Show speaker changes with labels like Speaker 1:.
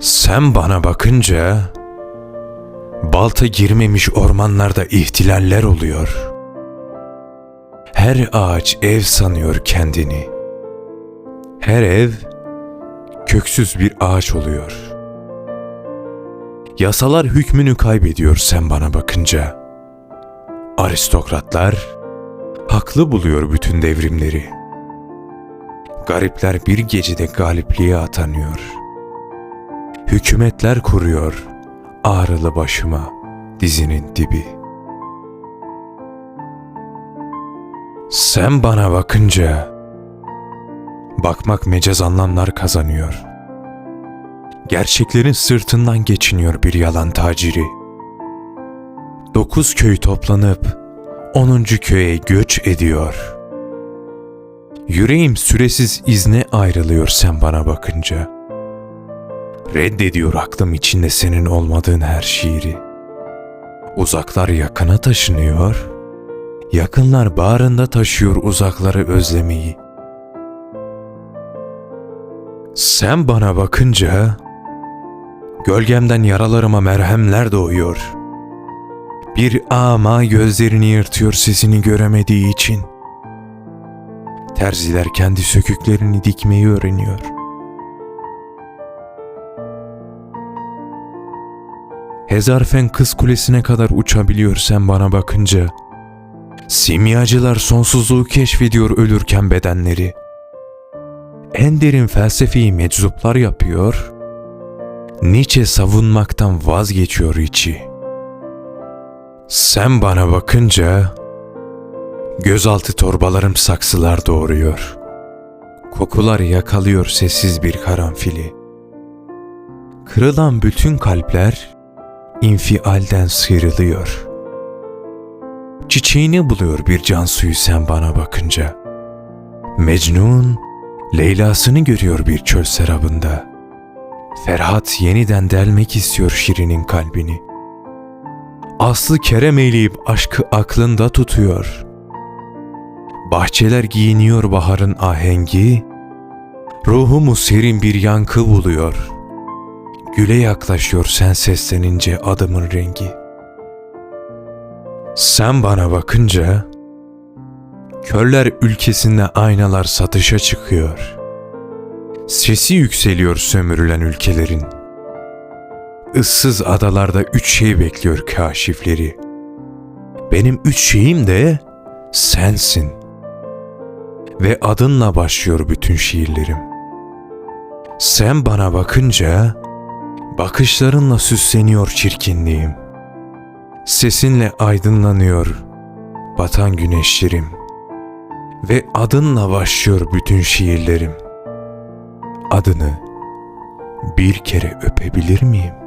Speaker 1: Sen bana bakınca balta girmemiş ormanlarda ihtilaller oluyor. Her ağaç ev sanıyor kendini. Her ev köksüz bir ağaç oluyor. Yasalar hükmünü kaybediyor sen bana bakınca. Aristokratlar haklı buluyor bütün devrimleri. Garipler bir gecede galipliğe atanıyor. Hükümetler kuruyor ağrılı başıma dizinin dibi. Sen bana bakınca bakmak mecaz anlamlar kazanıyor. Gerçeklerin sırtından geçiniyor bir yalan taciri. Dokuz köy toplanıp onuncu köye göç ediyor. Yüreğim süresiz izne ayrılıyor sen bana bakınca. Reddediyor aklım içinde senin olmadığın her şiiri. Uzaklar yakına taşınıyor, yakınlar bağrında taşıyor uzakları özlemeyi. Sen bana bakınca gölgemden yaralarıma merhemler doğuyor. Bir ama gözlerini yırtıyor sesini göremediği için. Terziler kendi söküklerini dikmeyi öğreniyor. Hezarfen kız kulesine kadar uçabiliyor sen bana bakınca. Simyacılar sonsuzluğu keşfediyor ölürken bedenleri. En derin felsefeyi meczuplar yapıyor. Nietzsche savunmaktan vazgeçiyor içi. Sen bana bakınca gözaltı torbalarım saksılar doğuruyor. Kokular yakalıyor sessiz bir karanfili. Kırılan bütün kalpler infialden sıyrılıyor. Çiçeğini buluyor bir can suyu sen bana bakınca. Mecnun, Leyla'sını görüyor bir çöl serabında. Ferhat yeniden delmek istiyor Şirin'in kalbini. Aslı kerem eyleyip aşkı aklında tutuyor. Bahçeler giyiniyor baharın ahengi, ruhumu serin bir yankı buluyor.'' Güle yaklaşıyor sen seslenince adımın rengi. Sen bana bakınca körler ülkesinde aynalar satışa çıkıyor. Sesi yükseliyor sömürülen ülkelerin. Issız adalarda üç şey bekliyor kaşifleri. Benim üç şeyim de sensin. Ve adınla başlıyor bütün şiirlerim. Sen bana bakınca Bakışlarınla süsleniyor çirkinliğim. Sesinle aydınlanıyor batan güneşlerim. Ve adınla başlıyor bütün şiirlerim. Adını bir kere öpebilir miyim?